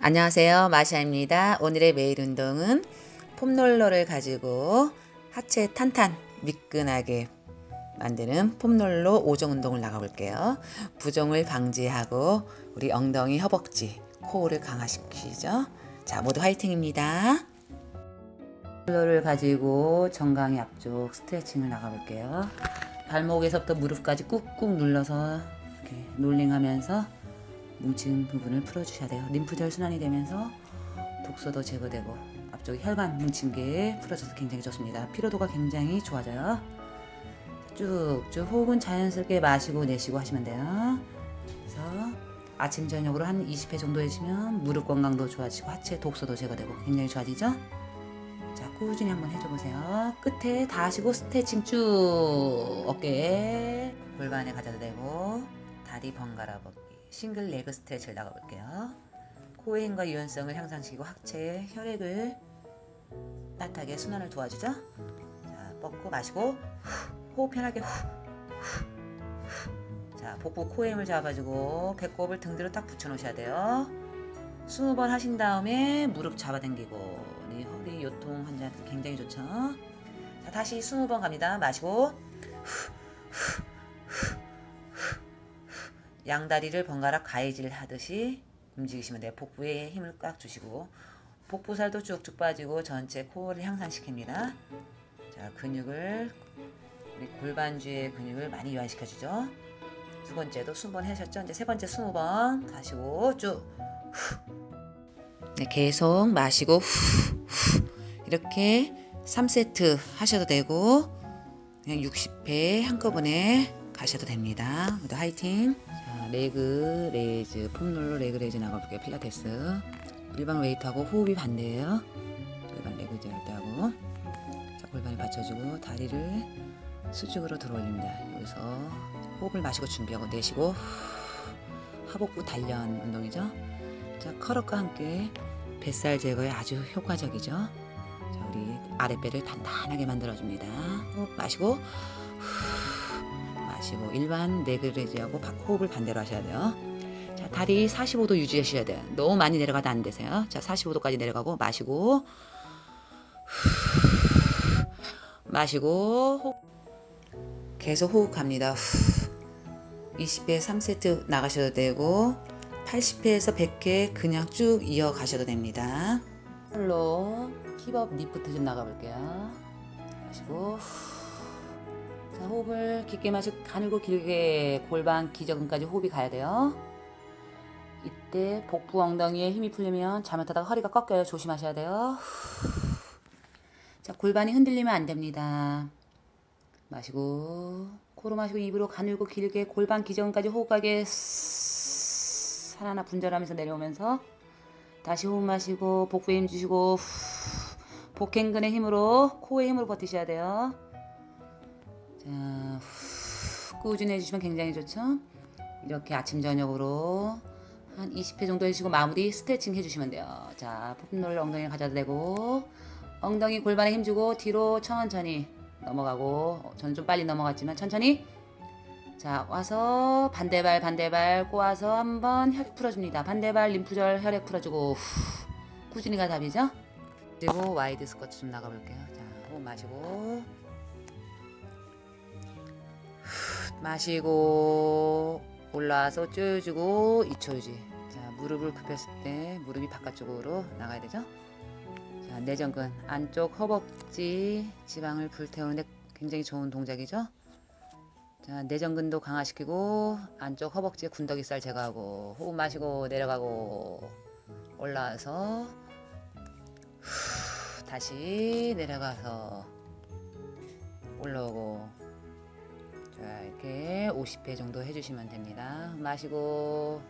안녕하세요. 마샤입니다. 오늘의 매일 운동은 폼롤러를 가지고 하체 탄탄 미끈하게 만드는 폼롤러 5종 운동을 나가볼게요. 부종을 방지하고 우리 엉덩이, 허벅지, 코어를 강화시키죠. 자, 모두 화이팅입니다. 롤러를 가지고 정강이 앞쪽 스트레칭을 나가볼게요. 발목에서부터 무릎까지 꾹꾹 눌러서 이렇게 롤링하면서 뭉친 부분을 풀어주셔야 돼요. 림프절 순환이 되면서 독소도 제거되고 앞쪽 혈관 뭉친 게 풀어져서 굉장히 좋습니다. 피로도가 굉장히 좋아져요. 쭉쭉 호흡은 자연스럽게 마시고 내쉬고 하시면 돼요. 그래서 아침 저녁으로 한 20회 정도 해주면 무릎 건강도 좋아지고 하체 독소도 제거되고 굉장히 좋아지죠. 자 꾸준히 한번 해줘 보세요. 끝에 다 하시고 스트레칭 쭉 어깨 골반에 가져도 되고 다리 번갈아 벗기 싱글 레그 스트레치를 나가볼게요. 코의 힘과 유연성을 향상시키고 하체의 혈액을 따뜻하게 순환을 도와주죠. 자, 뻗고 마시고 후, 호흡 편하게 후, 후, 후. 자, 복부 코의 힘을 잡아주고 배꼽을 등 뒤로 딱 붙여놓으셔야 돼요. 20번 하신 다음에 무릎 잡아당기고 네, 허리 요통 환자한테 굉장히 좋죠. 자, 다시 20번 갑니다. 마시고 후, 후, 양다리를 번갈아 가해질 하듯이 움직이시면 돼요. 복부에 힘을 꽉 주시고 복부살도 쭉쭉 빠지고 전체 코어를 향상시킵니다. 자 근육을 우리 골반 주의 근육을 많이 유한시켜 주죠. 두 번째도 20번 하셨죠? 이제 세 번째 20번 가시고 쭉 네, 계속 마시고 후, 후. 이렇게 3세트 하셔도 되고 그냥 60회 한꺼번에 가셔도 됩니다. 모두 화이팅! 자, 레그 레이즈, 폼롤러 레그 레이즈 나가볼게요. 필라테스. 일반 웨이트하고 호흡이 반대예요. 일반 레그 젤트하고 자, 골반을 받쳐주고 다리를 수직으로 들어 올립니다. 여기서 호흡을 마시고 준비하고 내쉬고 후, 하복부 단련 운동이죠. 자, 컬업과 함께 뱃살 제거에 아주 효과적이죠. 자, 우리 아랫배를 단단하게 만들어줍니다. 호흡 마시고 후, 마시고 일반 네그레지하고 호흡을 반대로 하셔야 돼요. 자, 다리 45도 유지하셔야 돼요. 너무 많이 내려가도 안 되세요. 자, 45도까지 내려가고 마시고 후, 마시고. 계속 호흡합니다. 20회 3세트 나가셔도 되고 80회에서 100회 그냥 쭉 이어가셔도 됩니다. 로 힙업 리프트 좀 나가볼게요. 마시고 자, 호흡을 깊게 마시고 가늘고 길게 골반 기저근까지 호흡이 가야 돼요. 이때 복부 엉덩이에 힘이 풀리면 잘못하다가 허리가 꺾여요. 조심하셔야 돼요. 자, 골반이 흔들리면 안 됩니다. 마시고 코로 마시고 입으로 가늘고 길게 골반 기저근까지 호흡 가게 살아나 분절하면서 내려오면서 다시 호흡 마시고 복부에 힘 주시고 후, 복행근의 힘으로 코의 힘으로 버티셔야 돼요. 자, 후, 꾸준히 해주시면 굉장히 좋죠. 이렇게 아침 저녁으로 한 20회 정도 해주시고 마무리 스트레칭 해주시면 돼요. 자, 폼롤러 엉덩이를 가져도 되고 엉덩이 골반에 힘 주고 뒤로 천천히 넘어가고 저는 좀 빨리 넘어갔지만 천천히 자 와서 반대발 반대발 꼬아서 한번 혈액 풀어줍니다. 반대발 림프절 혈액 풀어주고 후, 꾸준히가 답이죠. 그리고 와이드 스쿼트 좀 나가볼게요. 자 호흡 마시고 마시고 올라와서 쪼여주고 2초 유지. 자 무릎을 굽혔을 때 무릎이 바깥쪽으로 나가야 되죠. 자 내전근 안쪽 허벅지 지방을 불태우는데 굉장히 좋은 동작이죠. 자, 내전근도 강화시키고 안쪽 허벅지 군더기살 제거하고 호흡 마시고 내려가고 올라와서 후, 다시 내려가서 50회 정도 해주시면 됩니다. 마시고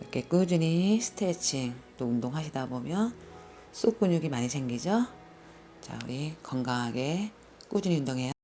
이렇게 꾸준히 스트레칭 또 운동하시다 보면 속 근육이 많이 생기죠. 자 우리 건강하게 꾸준히 운동해요.